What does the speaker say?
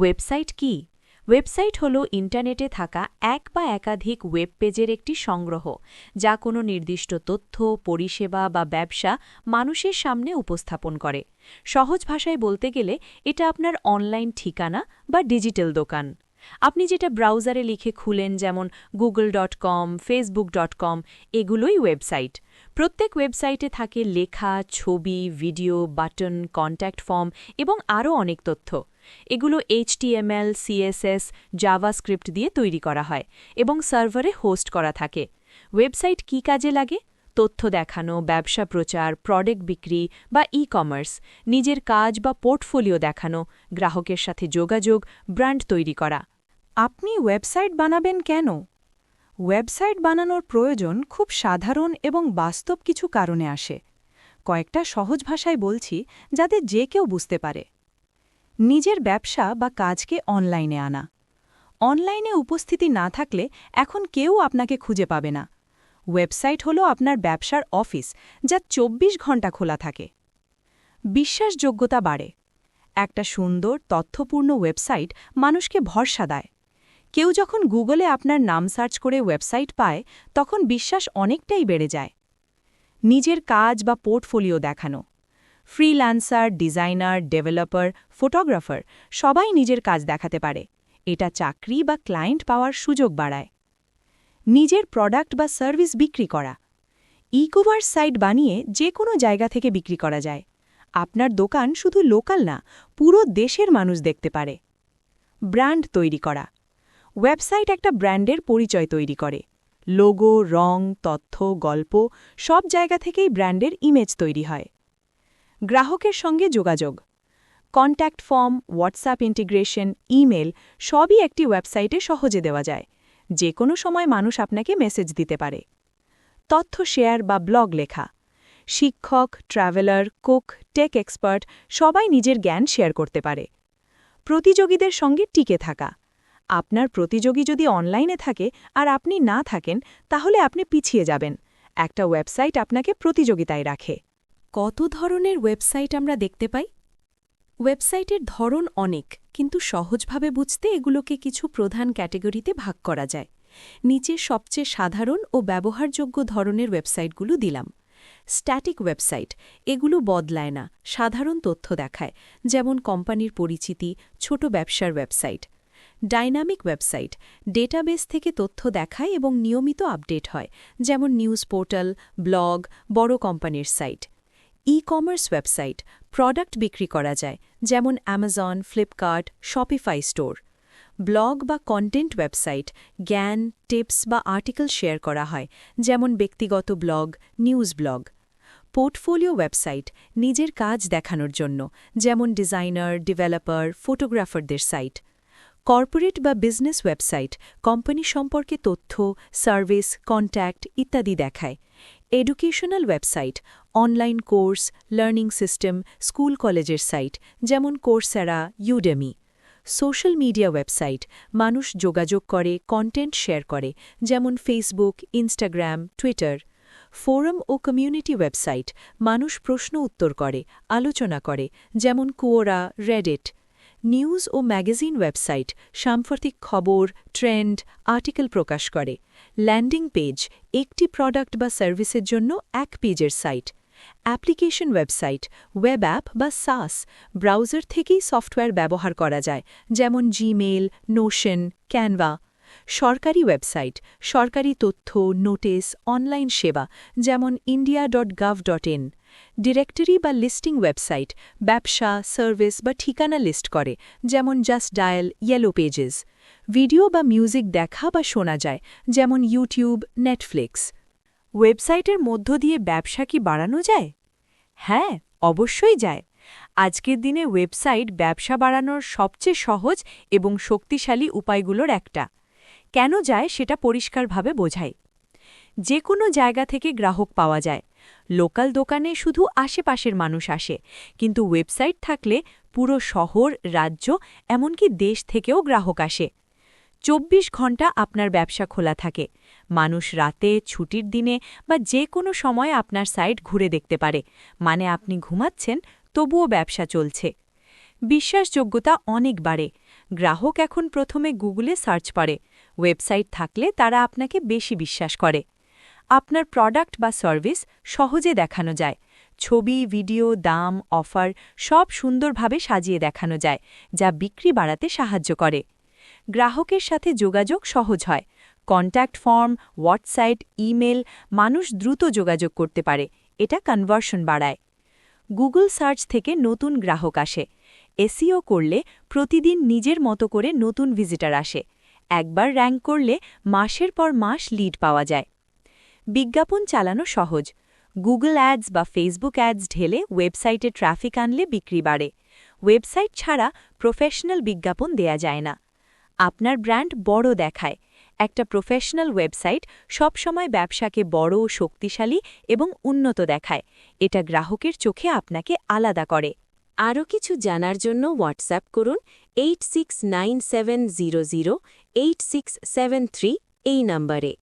Website কি? Website হল ইন্টারনেটে থাকা এক বা একাধিক ওয়েব পেজের একটি সংগ্রহ, যা কোনো নির্দিষ্ট তথ্য, পরিষেবা বা ব্যবসা মানুষের সামনে উপস্থাপন করে। সহজ ভাষায় বলতে গেলে এটা আপনার অনলাইন ঠিকানা বা ডিজিটাল দোকান। আপনি যেটা ব্রাউজারে লিখে খুলেন, যেমন Google dot com Facebook dot com এগুলোই ওয়েবসাইট প্রত্যেক ওয়েবসাইটে থাকে লেখা, ছবি ভিডিও বাটন কন্ট্যাক্ট ফর্ম এবং আরও অনেক তথ্য। এগুলো এইচটিএমএল সিএসএস জাভাস্ক্রিপ্ট দিয়ে তৈরি করা হয় এবং সার্ভারে হোস্ট করা থাকে। ওয়েবসাইট কি কাজে লাগে? তথ্য দেখানো, ব্যবসা প্রচার প্রোডাক্ট বিক্রি বা ই কমার্স নিজের কাজ বা পোর্টফোলিও দেখানো, গ্রাহকের সাথে যোগাযোগ ব্র্যান্ড তৈরি করা। আপনি ওয়েবসাইট বানাবেন কেন? ওয়েবসাইট বানানোর প্রয়োজন খুব সাধারণ এবং বাস্তব কিছু কারণে আসে। কয়েকটা সহজ ভাষায় বলছি যাতে যে কেউ বুঝতে পারে। নিজের ব্যবসা বা কাজকে অনলাইনে আনা। অনলাইনে উপস্থিতি না থাকলে এখন কেউ আপনাকে খুঁজে পাবে না। ওয়েবসাইট হলো আপনার ব্যবসার অফিস, যা ২৪ ঘণ্টা খোলা থাকে। বিশ্বাসযোগ্যতা বাড়ে। একটা সুন্দর, তথ্যপূর্ণ ওয়েবসাইট মানুষকে ভরসা দেয়। কেউ যখন গুগলে আপনার নাম সার্চ করে ওয়েবসাইট পায়, তখন বিশ্বাস অনেকটাই বেড়ে যায়। নিজের কাজ বা পোর্টফোলিও দেখানো। ফ্রিল্যান্সার, ডিজাইনার, ডেভেলপার, ফটোগ্রাফার সবাই নিজের কাজ দেখাতে পারে। এটা চাকরি বা ক্লায়েন্ট পাওয়ার সুযোগ বাড়ায়। নিজের প্রোডাক্ট বা সার্ভিস বিক্রি করা। ই কমার্স সাইট বানিয়ে যে কোনো জায়গা থেকে বিক্রি করা যায়। আপনার দোকান শুধু লোকাল না, পুরো দেশের মানুষ দেখতে পারে। ব্র্যান্ড তৈরি করা। ওয়েবসাইট একটা ব্র্যান্ডের পরিচয় তৈরি করে। লোগো রং, তথ্য, গল্প সব জায়গা থেকেই ব্র্যান্ডের ইমেজ তৈরি হয়। গ্রাহকের সঙ্গে যোগাযোগ। Contact form WhatsApp integration email সবই একটি ওয়েবসাইটে সহজে দেওয়া যায়। যে কোনো সময় মানুষ আপনাকে মেসেজ দিতে পারে। তথ্য শেয়ার বা ব্লগ লেখা, শিক্ষক, ট্রাভেলার, কুক, টেক এক্সপার্ট সবাই নিজের জ্ঞান শেয়ার করতে পারে। প্রতিযোগীদের সঙ্গে টিকে থাকা, আপনার প্রতিযোগী যদি অনলাইনে থাকে আর আপনি না থাকেন, তাহলে আপনি পিছিয়ে যাবেন। একটা ওয়েবসাইট আপনাকে প্রতিযোগিতায় রাখে। কত ধরনের ওয়েবসাইট আমরা দেখতে পাই? ওয়েবসাইটের ধরন অনেক, কিন্তু সহজভাবে বুঝতে এগুলোকে কিছু প্রধান ক্যাটেগরিতে ভাগ করা যায়। নিচে সবচেয়ে সাধারণ ও ব্যবহারযোগ্য ধরনের ওয়েবসাইটগুলো দিলাম। স্ট্যাটিক ওয়েবসাইট, এগুলো বদলায় না, সাধারণ তথ্য দেখায়, যেমন কোম্পানির পরিচিতি, ছোট ব্যবসার ওয়েবসাইট। ডাইনামিক ওয়েবসাইট, ডেটাবেস থেকে তথ্য দেখায় এবং নিয়মিত আপডেট হয়, যেমন নিউজ পোর্টাল, ব্লগ, বড় কোম্পানির site. E commerce website product বিক্রি করা যায়, যেমন Amazon Flipkart Shopify store blog বা কন্টেন্ট ওয়েবসাইট জ্ঞান টিপস বা আর্টিকেল শেয়ার করা হয়, যেমন ব্যক্তিগত blog news blog portfolio website নিজের কাজ দেখানোর জন্য, যেমন ডিজাইনার ডেভেলপার ফটোগ্রাফারদের সাইট কর্পোরেট বা বিজনেস ওয়েবসাইট কোম্পানি সম্পর্কে তথ্য সার্ভিস কন্ট্যাক্ট ইত্যাদি দেখায়। Educational website online course learning system school কলেজের সাইট যেমন Coursera Udemy social media website মানুষ যোগাযোগ করে কন্টেন্ট শেয়ার করে, যেমন ফেসবুক ইনস্টাগ্রাম টুইটার ফোরাম ও কমিউনিটি ওয়েবসাইট মানুষ প্রশ্ন উত্তর করে, আলোচনা করে, যেমন কুয়োরা রেডিট নিউজ ও ম্যাগাজিন ওয়েবসাইট সাম্প্রতিক খবর, ট্রেন্ড, আর্টিকেল প্রকাশ করে। ল্যান্ডিং পেজ, একটি প্রোডাক্ট বা সার্ভিসের জন্য এক পেজের site. Application website, web app বা সাস, ব্রাউজার থেকেই সফটওয়্যার ব্যবহার করা যায়, যেমন জিমেল নোশন, ক্যানভা। সরকারি ওয়েবসাইট, সরকারি তথ্য নোটিস অনলাইন সেবা, যেমন India dot gov dot in. Directory বা লিস্টিং ওয়েবসাইট ব্যবসা সার্ভিস বা ঠিকানা লিস্ট করে, যেমন Just Dial Yellow Pages video বা মিউজিক দেখা বা শোনা যায়, যেমন ইউটিউব নেটফ্লিক্স ওয়েবসাইটের মধ্য দিয়ে ব্যবসা কি বাড়ানো যায়? হ্যাঁ অবশ্যই যায়। আজকের দিনে ওয়েবসাইট ব্যবসা বাড়ানোর সবচেয়ে সহজ এবং শক্তিশালী উপায়গুলোর একটা। কেন যায় সেটা পরিষ্কারভাবে বোঝায়। যে কোনো জায়গা থেকে গ্রাহক পাওয়া যায়। লোকাল দোকানে শুধু আশেপাশের মানুষ আসে, কিন্তু ওয়েবসাইট থাকলে পুরো শহর, রাজ্য, এমনকি দেশ থেকেও গ্রাহক আসে। চব্বিশ ঘণ্টা আপনার ব্যবসা খোলা থাকে। মানুষ রাতে, ছুটির দিনে বা যে কোনো সময় আপনার সাইট ঘুরে দেখতে পারে। মানে আপনি ঘুমাচ্ছেন, তবুও ব্যবসা চলছে। বিশ্বাসযোগ্যতা অনেক বাড়ে। গ্রাহক এখন প্রথমে গুগলে সার্চ করে। ওয়েবসাইট থাকলে তারা আপনাকে বেশি বিশ্বাস করে। আপনার প্রোডাক্ট বা সার্ভিস সহজে দেখানো যায়। ছবি ভিডিও দাম অফার সব সুন্দরভাবে সাজিয়ে দেখানো যায়, যা বিক্রি বাড়াতে সাহায্য করে। গ্রাহকের সাথে যোগাযোগ সহজ হয়। কন্ট্যাক্ট ফর্ম হোয়াটসঅ্যাপ ইমেল মানুষ দ্রুত যোগাযোগ করতে পারে। এটা কনভার্সন বাড়ায়। গুগল সার্চ থেকে নতুন গ্রাহক আসে। এসিও করলে প্রতিদিন নিজের মতো করে নতুন ভিজিটার আসে। একবার র্যাঙ্ক করলে মাসের পর মাস লিড পাওয়া যায়। বিজ্ঞাপন চালানো সহজ। গুগল অ্যাডস বা ফেসবুক অ্যাডস ঢেলে ওয়েবসাইটে ট্রাফিক আনলে বিক্রি বাড়ে। ওয়েবসাইট ছাড়া প্রফেশনাল বিজ্ঞাপন দেয়া যায় না। আপনার ব্র্যান্ড বড় দেখায়। একটা প্রফেশনাল ওয়েবসাইট সবসময় ব্যবসাকে বড়, শক্তিশালী এবং উন্নত দেখায়। এটা গ্রাহকের চোখে আপনাকে আলাদা করে। আরও কিছু জানার জন্য হোয়াটসঅ্যাপ করুন eight six nine seven zero zero, eight six seven three এই নম্বরে।